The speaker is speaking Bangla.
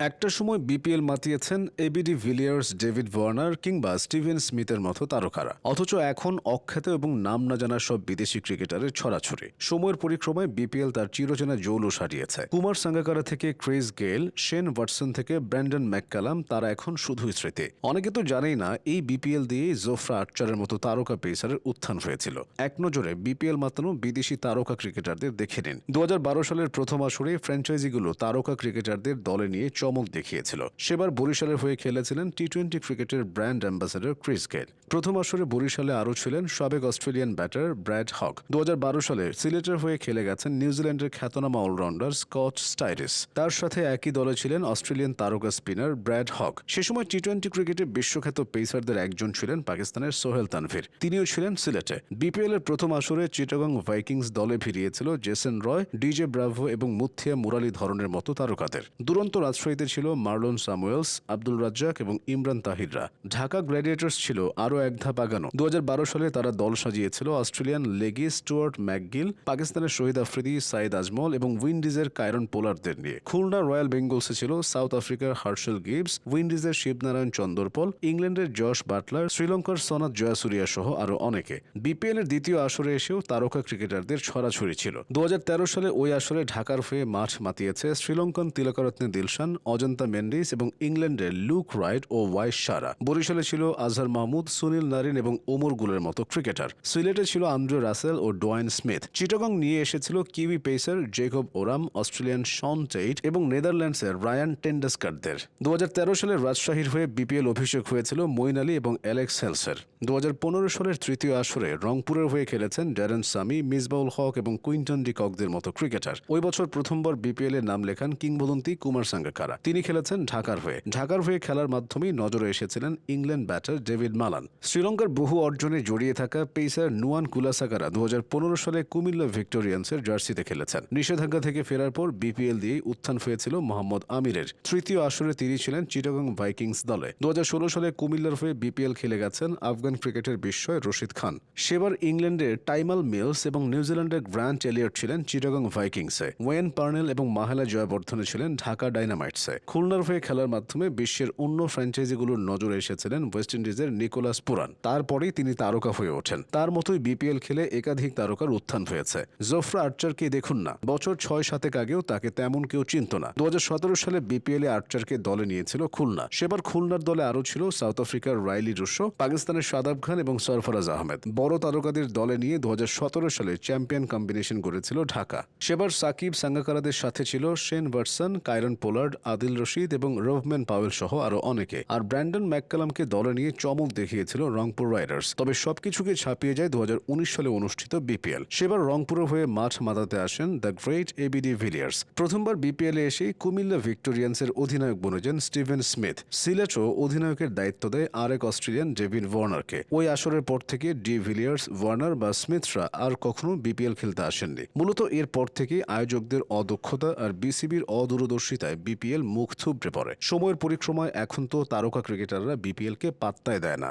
একটা সময় BPL মাতিয়েছেন AB de Villiers David Warner কিংবা স্টিভেন স্মিথের মতো তারকারা। অথচ এখন অখ্যাত এবং নাম না জানা সব বিদেশি ক্রিকেটারের ছড়াছড়ি। সময়ের পরিক্রমায় বিপিএল তার চিরচেনা জৌলুস হারিয়েছে কুমার সাঙ্গাকারা থেকে ক্রিস গেল শেন ওয়াটসন থেকে ব্র্যান্ডন ম্যাককালাম, তারা এখন শুধুই স্মৃতি। অনেকে তো জানেই না, এই বিপিএল দিয়েই জোফরা আর্চারের মতো তারকা পেসারের উত্থান হয়েছিল। এক নজরে বিপিএল মাতানো বিদেশি তারকা ক্রিকেটারদের দেখে নিন। দু হাজার বারো সালের প্রথম আসরে ফ্র্যাঞ্চাইজিগুলো তারকা ক্রিকেটারদের দলে নিয়ে চমক দেখিয়েছিল। সেবার বরিশালের হয়ে খেলেছিলেন টি টোয়েন্টি ক্রিকেটের ব্র্যান্ড অ্যাম্বাসেডর ক্রিস গেল প্রথম আসরে বরিশালে আরও ছিলেন সাবেক অস্ট্রেলিয়ান ব্যাটার ব্র্যাড হক। দু সালে সিলেটের হয়ে খেলে গেছেন নিউজিল্যান্ডের খ্যাতনামা অলরাউন্ডার স্কট স্টাইরিস তার সাথে একই দলে ছিলেন অস্ট্রেলিয়ান তারকা স্পিনার ব্র্যাড হক। সে সময় টি টোয়েন্টি ক্রিকেটে বিশ্বখ্যাত পেসারদের একজন ছিলেন পাকিস্তানের সোহেল তানভীর। তিনিও ছিলেন সিলেটে। বিপিএল এর প্রথম আসরে চিটাগং ভাইকিংস দলে ভিড়িয়েছিল জেসন রয়, ডিজে ব্রাভো এবং মুথিয়া মুরালি ধরনের মতো তারকাদের। দুরন্ত রাজশাহীতে ছিল মার্লন সামুয়েলস, আব্দুল রাজ্জাক এবং ইমরান তাহিররা। ঢাকা গ্ল্যাডিয়েটার্স ছিল আরও এক ধাপ আগানো। দু সালে তারা দল সাজিয়েছিল অস্ট্রেলিয়ান লেগি স্টুয়ার্ট ম্যাকগিল, পাকিস্তানের শহীদ আফ্রিদি সাইদ আজমল এবং উইন্ডিজের কায়রন পোলারদের নিয়ে। খুলনা রয়্যাল বেঙ্গলসে ছিল সাউথ আফ্রিকার হার্শেল গিবস, উইন্ডিজের শিবনারায়ণ চন্দরপল, ইংল্যান্ডের জশ বাটলার, শ্রীলঙ্কার সনাত জয়াসুরিয়া সহ আরও অনেকে। বিপিএল এর দ্বিতীয় আসরে এসেও তারকা ক্রিকেটারদের ছড়াছড়ি ছিল। দু হাজার তেরো সালে ওই আসরে ঢাকার হয়ে মাঠ মাতিয়েছে শ্রীলঙ্কান তিলকরত্নে দিলশান অজন্তা মেন্ডিস এবং ইংল্যান্ডের লুক রাইট ও ওয়াইস সারা। বরিশালে ছিল আজহার মাহমুদ, সুনীল নারিন এবং ওমর গুলের মতো ক্রিকেটার। সিলেটে ছিল আন্দ্রে রাসেল ও ডোয়াইন স্মিথ। চিটাগং নিয়ে এসেছিল Kiwi pacer Jacob Oram, Australian Shaun Tait এবং নেদারল্যান্ডসের রায়ান টেন্ডাসকারদের। দু সালে রাজশাহীর হয়ে বিপিএল অভিষেক হয়েছিল মইন আলী এবং অ্যালেক্স হেলসের। দু হাজার পনেরো সালের তৃতীয় আসরে রংপুরের হয়ে খেলেছেন ড্যারেন সামি, মিসবাউল হক এবং কুইন্টন ডি ককদের মতো ক্রিকেটার। ওই বছর প্রথমবার বিপিএল এর নাম লেখান কিংবদন্তি কুমার সাঙ্গাকারা। তিনি খেলেছেন ঢাকার হয়ে। ঢাকার হয়ে খেলার মাধ্যমেই নজরে এসেছিলেন ইংল্যান্ড ব্যাটার ডেভিড মালান। শ্রীলঙ্কার বহু অর্জনে জড়িয়ে থাকা পেসার নুয়ান কুলাসাকারা দু হাজার পনেরো সালে কুমিল্লা ভিক্টোরিয়ান্সের জার্সিতে খেলেছেন। নিষেধাজ্ঞা থেকে ফেরার পর বিপিএল দিয়েই উত্থান হয়েছিল মোহাম্মদ আমিরের। তৃতীয় আসরে তিনি ছিলেন চিটাগং ভাইকিংস দলে। দু হাজার ষোলো সালে কুমিল্লার হয়ে বিপিএল খেলে গেছেন আফগান ক্রিকেটের বিস্ময় রশিদ খান। সেবার ইংল্যান্ডের টাইমাল মিলস এবং নিউজিল্যান্ডের গ্র্যান্ট এলিয়ট ছিলেন চিটাগং ভাইকিংসে। ওয়েন পার্নেল এবং মাহেলা জয়বর্ধনে ছিলেন ঢাকা ডাইনামাইটসে খুলনার হয়ে খেলার মাধ্যমে বিশ্বের অন্য ফ্র্যাঞ্চাইজিগুলোর নজরে এসেছিলেন ওয়েস্ট ইন্ডিজের নিকোলাস পুরান তারপরেই তিনি তারকা হয়ে ওঠেন। তার মতোই বিপিএল খেলে একাধিক তারকার উত্থান হয়েছে। জোফরা আর্চারকে দেখুন না। বছর ছয় সাতেক আগেও তাকে তেমন কেউ চিনত না। দু সালে বিপিএল এ আর্চারকে দলে নিয়েছিল খুলনা। সেবার খুলনার দলে আরও ছিল সাউথ আফ্রিকার রাইলি রুশো পাকিস্তানের সাদাব খান এবং সরফরাজ আহমেদ বড় তারকাদের দলে নিয়ে দু হাজার সতেরো সালে চ্যাম্পিয়ন কম্বিনেশন গড়েছিল ঢাকা। সেবার সাকিব সাঙ্গাকারাদের সাথে ছিল শেন ভার্সন কাইরন পোলার্ড আদিল রশিদ এবং রোভম্যান পাওয়েল সহ আরও অনেকে। আর ব্র্যান্ডন ম্যাককালামকে দলে নিয়ে চমক দেখিয়েছিল রংপুর রাইডার্স। তবে সবকিছুকে ছাপিয়ে যায় দু সালে অনুষ্ঠিত বিপিএল। সেবার রংপুরের হয়ে মাঠ মাতাতে আসেন দ্য গ্রেট এবিডি ভিলিয়ার্স। প্রথমবার বিপিএলে এসেই কুমিল্লা ভিক্টোরিয়ান্সের অধিনায়ক বনেছেন স্টিভেন স্মিথ। সিলেটও অধিনায়কের দায়িত্ব দেয় আরেক অস্ট্রেলিয়ান ডেভিড ওয়ার্নারকে। ওই আসরের পর থেকে ডি ভিলিয়ার্স, ওয়ার্নার বা স্মিথরা আর কখনো বিপিএল খেলতে আসেননি। মূলত এরপর থেকে আয়োজকদের অদক্ষতা আর বিসিবির অদূরদর্শিতায় বিপিএল মুখ থুবড়ে পড়ে। সময়ের পরিক্রমায় এখন তো তারকা ক্রিকেটাররা বিপিএলকে পাত্তায় দেয় না।